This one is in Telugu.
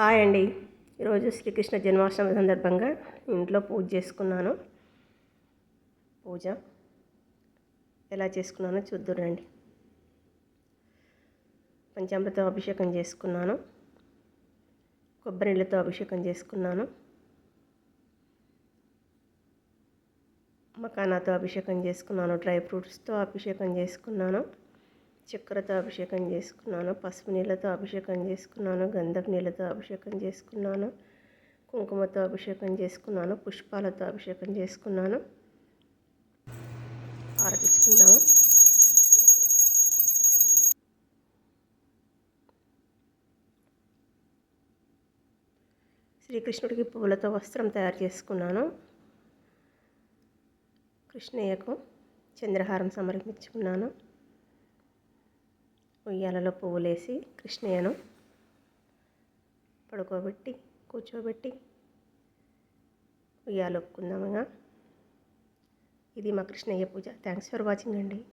హాయ్ అండి. ఈరోజు శ్రీకృష్ణ జన్మాష్టమి సందర్భంగా ఇంట్లో పూజ చేసుకున్నాను. పూజ ఎలా చేసుకున్నానో చూద్దురండి పంచామృత అభిషేకం చేసుకున్నాను. కొబ్బరి నీళ్ళతో అభిషేకం చేసుకున్నాను. మకానాతో అభిషేకం చేసుకున్నాను. డ్రై ఫ్రూట్స్తో అభిషేకం చేసుకున్నాను. చక్కెరతో అభిషేకం చేసుకున్నాను పసుపు నీళ్ళతో అభిషేకం చేసుకున్నాను గంధపు నీళ్ళతో అభిషేకం చేసుకున్నాను కుంకుమతో అభిషేకం చేసుకున్నాను పుష్పాలతో అభిషేకం చేసుకున్నాను. ఆరగించుకుందాము శ్రీకృష్ణుడికి పువ్వులతో వస్త్రం తయారు చేసుకున్నాను. కృష్ణయ్యకు చంద్రహారం సమర్పించుకున్నాను. ఉయ్యాలలో పువ్వులేసి కృష్ణయ్యను పడుకోబెట్టి కూర్చోబెట్టి ఉయ్యాలొక్కుందామగా. ఇది మా కృష్ణయ్య పూజ. థ్యాంక్స్ ఫర్ వాచింగ్ అండి.